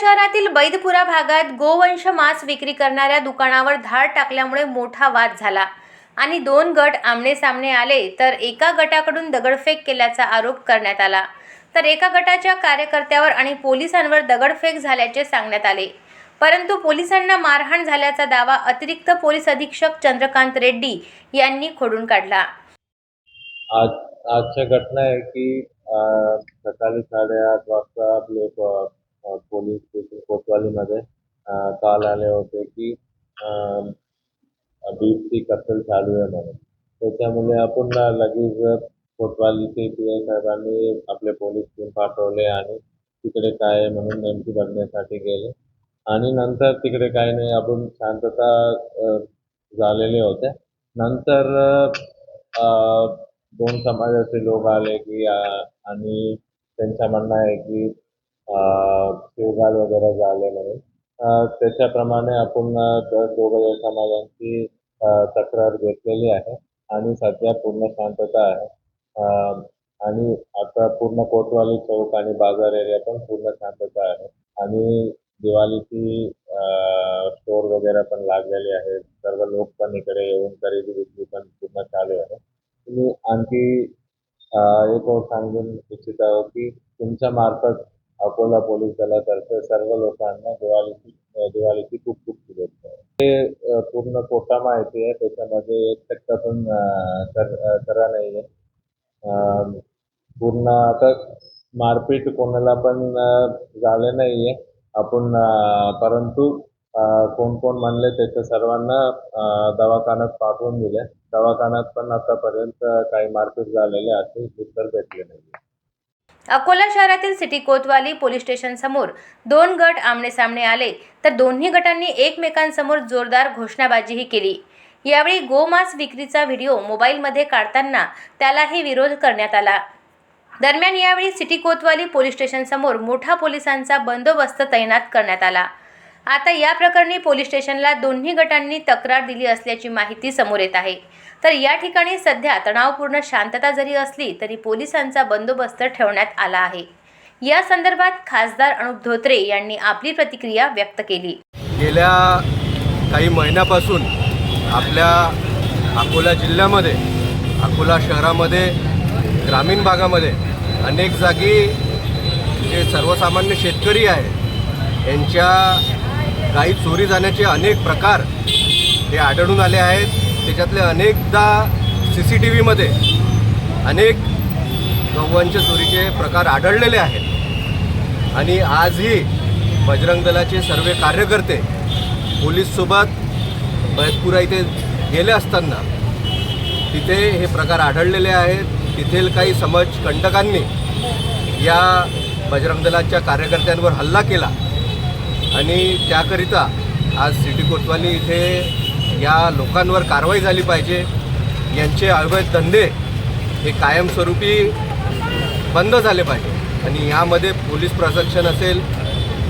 शहरातील बैदपुरा भागात गोवंश मांस विक्री करणाऱ्या दुकानावर धाड टाकल्यामुळे मोठा वाद झाला. आणि दोन गट आमने सामने आले तर एका गटाकडून दगडफेक केल्याचा आरोप करण्यात आला. तर एका गटाच्या कार्यकर्त्यावर आणि पोलिसांवर दगडफेक झाल्याचे सांगण्यात आले. परंतु पोलिसांना मारहाण झाल्याचा दावा अतिरिक्त पोलीस अधीक्षक चंद्रकांत रेड्डी यांनी खोडून काढला. आज आजच्या घटना आहे की सकाळी साडेआठ वाजता लोक पोलीस स्टेशन कोतवालीमध्ये काल आले होते की बीपची कत्तल चालू आहे म्हणून. त्याच्यामुळे आपण लगेच कोतवालीचे पी आय साहेबांनी आपले पोलीस टीम पाठवले आणि तिकडे काय आहे म्हणून नेमकी बघण्यासाठी गेले. आणि नंतर तिकडे काही नाही आपण शांतता झालेले होते. नंतर अ, दोन समाजाचे लोक आले की आणि त्यांचं म्हणणं आहे की अं, वगैरे झाले म्हणून. त्याच्याप्रमाणे आपण दर दोघं समाजांची तक्रार घेतलेली आहे आणि सध्या पूर्ण शांतता आहे. आणि आता पूर्ण कोतवाली चौक आणि बाजार एरिया पण पूर्ण शांतता आहे. आणि दिवाळीची स्टोर वगैरे पण लागलेली आहे. सर्व लोक पण इकडे येऊन खरेदी विक्री पण पूर्ण चालू आहे. तुम्ही आणखी एक सांगून इच्छित आहो की तुमच्या मार्फत अकोला पोलीस दलातर्फे सर्व लोकांना दिवाळीची दिवाळीची खूप खूप शुभेच्छा ते पूर्ण कोटा माहिती आहे त्याच्यामध्ये एक टक्का पण करा नाही आहे पूर्ण आता मारपीट कोणाला पण झाले नाही आहे आपण परंतु कोण कोण म्हणले त्याच्या सर्वांना दवाखान्यात पाठवून दिले. दवाखान्यात पण आतापर्यंत काही मारपीट झालेले असे उत्तर भेटले नाही अकोला शहरातील सिटी कोतवाली पोलीस स्टेशनसमोर दोन गट आमनेसामने आले तर दोन्ही गटांनी एकमेकांसमोर जोरदार घोषणाबाजीही केली. यावेळी गोमांस विक्रीचा व्हिडिओ मोबाईलमध्ये काढताना त्यालाही विरोध करण्यात आला. दरम्यान यावेळी सिटी कोतवाली पोलीस स्टेशनसमोर मोठा पोलिसांचा बंदोबस्त तैनात करण्यात आला. आता या प्रकरणी पोलीस स्टेशनला दोन्ही गटांनी तक्रार दिली असल्याची माहिती समोर येत आहे. तर या ठिकाणी सध्या तणावपूर्ण शांतता जरी असली तरी पोलिसांचा बंदोबस्त ठेवण्यात आला आहे. या संदर्भात खासदार अनुप धोत्रे यांनी आपली प्रतिक्रिया व्यक्त केली. गेल्या काही महिन्यापासून आपल्या अकोला जिल्ह्यामध्ये अकोला शहरामध्ये ग्रामीण भागामध्ये अनेक जागी जे सर्वसामान्य शेतकरी आहे यांच्या गाई चोरी जाण्याचे अनेक प्रकार हे आढळून आले आहेत. त्याच्यातले अनेकदा सी सी टी व्हीमध्ये अनेक गव्वांच्या चोरीचे प्रकार आढळलेले आहेत. आणि आजही बजरंग दलाचे सर्व कार्यकर्ते पोलीससोबत बैतपुरा इथे गेले असताना तिथे हे प्रकार आढळलेले आहेत. तिथेल काही समज कंटकांनी या बजरंग दलाच्या कार्यकर्त्यांवर हल्ला केला. आणि त्याकरिता आज सिटी कोतवाली इथे या लोकांवर कारवाई झाली पाहिजे. यांचे अवैध धंदे हे कायमस्वरूपी बंद झाले पाहिजे. आणि यामध्ये पोलीस प्रशासन असेल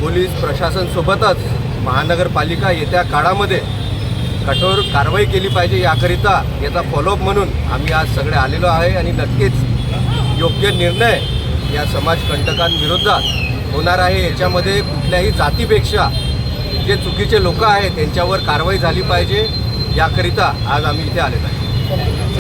पोलीस प्रशासनसोबतच महानगरपालिका येत्या काळामध्ये कठोर कारवाई केली पाहिजे. याकरिता याचा फॉलोअप म्हणून आम्ही आज सगळे आलेलो आहे आणि नक्कीच योग्य निर्णय या समाजकंटकांविरोधात होणार आहे याच्यामध्ये कुठल्याही जातीपेक्षा जे चुकीचे लोक आहेत त्यांच्यावर कारवाई झाली पाहिजे याकरिता आज आम्ही इथे आलेलो आहे.